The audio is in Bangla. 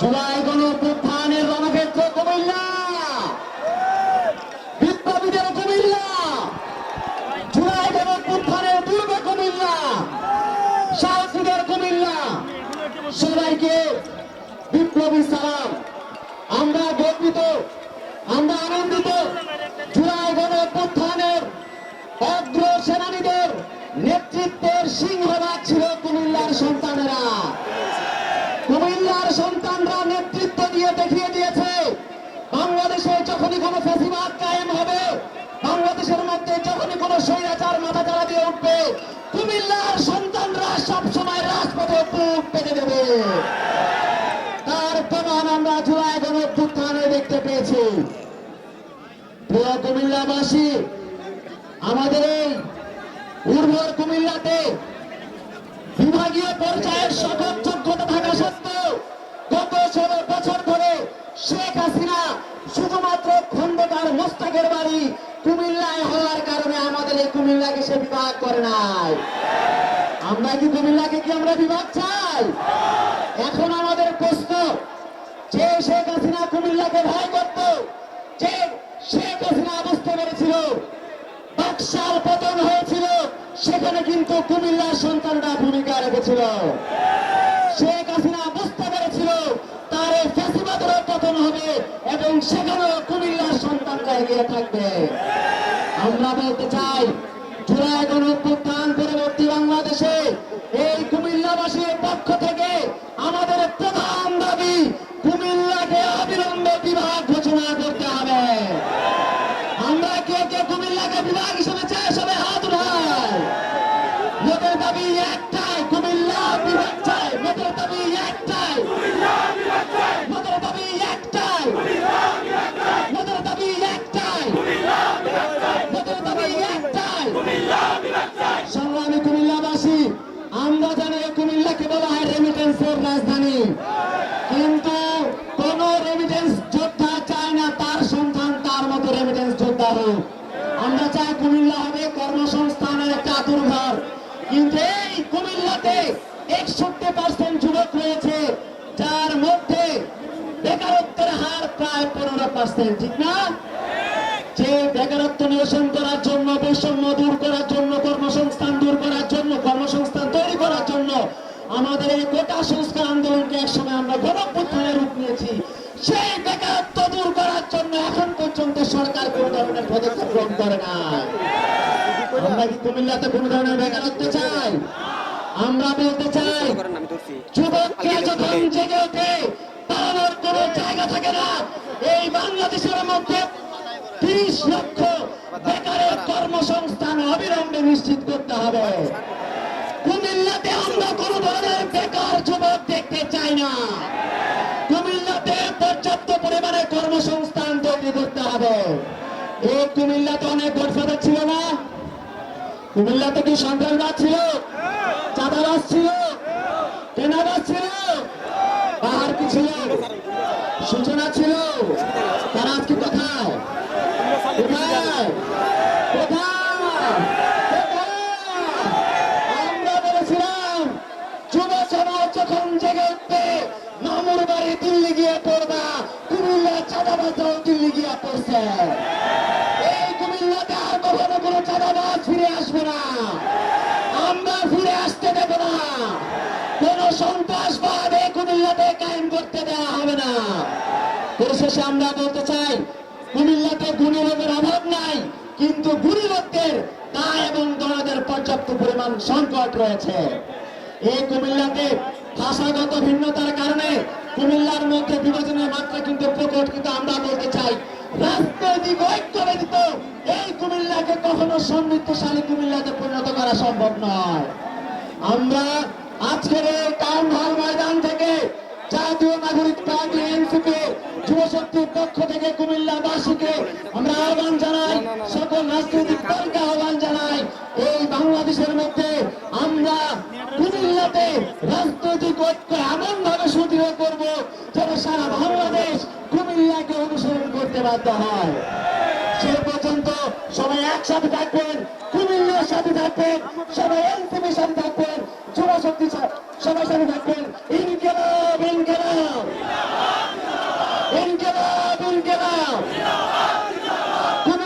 জুলাই গণ অভ্যুত্থানের রণক্ষেত্র কুমিল্লা। বিপ্লবীদের কুমিল্লা। জুলাই গণ অভ্যুত্থানের পূর্বে কুমিল্লা। সাহসীদের কুমিল্লা। সবাইকে বিপ্লবী সালাম। কুমিল্লার সন্তানরা নেতৃত্ব দিয়ে দেখিয়ে দিয়েছে। বাংলাদেশে যখনই কোনো ফেসিবাদ কায়েম হবে, বাংলাদেশের মধ্যে যখনই কোনো স্বৈরাচার মাথা চালা দিয়ে উঠবে, কুমিল্লার সন্তানরা সবসময় রাজপথে বুক পেতে দেবে। তার প্রমাণ আমরা জুলাই গণ দেখতে পেয়েছি। প্রিয় কুমিল্লাবাসী, আমাদের এই উর্বর কুমিল্লাতে বিভাগীয় পর্যায়ের মোস্তাকের বাড়ি কুমিল্লায় হওয়ার কারণে আমাদের এই কুমিল্লাকে সে বিভাগ করে নাই। আমরা কি কুমিল্লাকে কি আমরা বিভাগ চাই? এখন আমাদের প্রশ্ন, যে শেখ হাসিনা কুমিল্লাকে ভয় করত, যে শেখ হাসিনা বুঝতে পেরেছিল বাকশাল পতন হয়েছিল, সেখানে কিন্তু কুমিল্লার সন্তানরা ভূমিকা রেখেছিল শেখ হাসিনা বুঝতে পেরেছিল তার এই ফ্যাসিবাদেরও পতন হবে এবং সেখানেও কুমিল্লার সন্তানরা এগিয়ে থাকবে। আমরা বলতে চাই, জুলাই গণ অভ্যুত্থান পরবর্তী বাংলাদেশে এই কুমিল্লাবাসীর পক্ষ থেকে আমাদের প্রধান দাবি, কুমিল্লাকে অবিলম্বে বিভাগ ঘোষণা করতে হবে। আমরা কে কে কুমিল্লাকে বিভাগ হিসেবে চাই সবে হাত উঠায় মোদের দাবি একটাই, কুমিল্লা বিভাগ চাই। মোদের দাবি একটাই মোদের দাবি একটাই মোদের দাবি একটাই মোদের দাবি একটাই সংগ্রামী কুমিল্লাবাসী আমরা জানি এই কুমিল্লাকে বলা হয় রেমিটেন্সের রাজধানী। কিন্তু কোন রেমিটেন্স যোদ্ধা চায় না, তার সন্তান তার মতো রেমিটেন্স যোদ্ধা হোক আমরা চাই কুমিল্লা হবে কর্মসংস্থানের একটা আতুরঘর কিন্তু এই কুমিল্লাতে একষট্টি পার্সেন্ট যুবক রয়েছে, যার মধ্যে বেকারত্বের হার প্রায় পনেরো পার্সেন্ট ঠিক না? যে বেকারত্ব নিরসন করার জন্য বৈষম্য দূর করার আমাদের এই গোটা সংস্কার আন্দোলনকে একসময় আমরা গণপ্রত্যানের রূপ নিয়েছি। সেই বেকারত্ব দূর করার জন্য এখন পর্যন্ত সরকার কোন ধরনের পদক্ষেপ গ্রহণ করে না আমরা কি কুমিল্লাতে কোন ধরনের বেকারত্ব চাই? আমরা বলতে চাই যুবককে যখন জেগে ওঠে পালানোর কোন জায়গা থাকে না। এই বাংলাদেশের মধ্যে তিরিশ লক্ষ বেকারের কর্মসংস্থান অবিলম্বে নিশ্চিত করতে হবে। কুমিল্লাতে আমরা কোন ধরনের বেকার যুবক দেখতে চাই না। কুমিল্লাতে পর্যাপ্ত পরিমাণে কর্মসংস্থান তৈরি করতে হবে। এই কুমিল্লাতে অনেক গডফাদার ছিল না? কুমিল্লাতে কি সন্ত্রাসবাদ ছিল? চাঁদাবাজ ছিল? কেনাবাজ ছিল? পাহাড় কি ছিল সূচনা ছিল তারা আজকে কোথায় কোথায় কোথায় কোথায়? আমরা বলেছিলাম যুব সমাজ যখন জেগে উঠবে মামুর বাড়ি দিল্লি গিয়ে পড়বা। কুমিল্লা চাঁদাবাজাও দিল্লি গিয়ে পড়ছে। এই কুমিল্লাতে আর কখনো কোনো চাঁদাবাজ ফিরে আসবে না। আমরা ফিরে আসতে দেব না। কোন সন্ত্রাসবাদ এই কুমিল্লাতে কায়েম করতে দেওয়া হবে না। পরিশেষে আমরা বলতে চাই, কুমিল্লাতে গুণী লোকের অভাব নাই, কিন্তু গুণী লোকদের দায় এবং দরদের পর্যাপ্ত পরিমাণ সংকট রয়েছে। এই কুমিল্লাতে ভাষাগত ভিন্নতার কারণে কুমিল্লার মধ্যে বিভাজনের মাত্রা কিন্তু প্রকট, কিন্তু আমরা বলতে চাই রাজনৈতিক ঐক্য এই কুমিল্লাকে কখনো সমৃদ্ধশালী কুমিল্লাতে পরিণত করা সম্ভব নয়। আমরা আজকের এই টাউন হল ময়দান থেকে জাতীয় নাগরিক পার্টি, এনসিপি যুব শক্তির পক্ষ থেকে আমরা আহ্বান জানাই, সকল রাজনৈতিক দলকে আহ্বান জানাই, এই বাংলাদেশের মধ্যে আমরা কুমিল্লাতে রাজনৈতিক ঐক্য এমন ভাবে সুদৃঢ় করব যেন সারা বাংলাদেশ কুমিল্লাকে অনুসরণ করতে বাধ্য হয়। সে পর্যন্ত সবাই একসাথে থাকবেন, কুমিল্লার সাথে থাকবেন, সবাই এনসিপির সাথে থাকবেন যুব শক্তি সবার সাথে থাকবেন।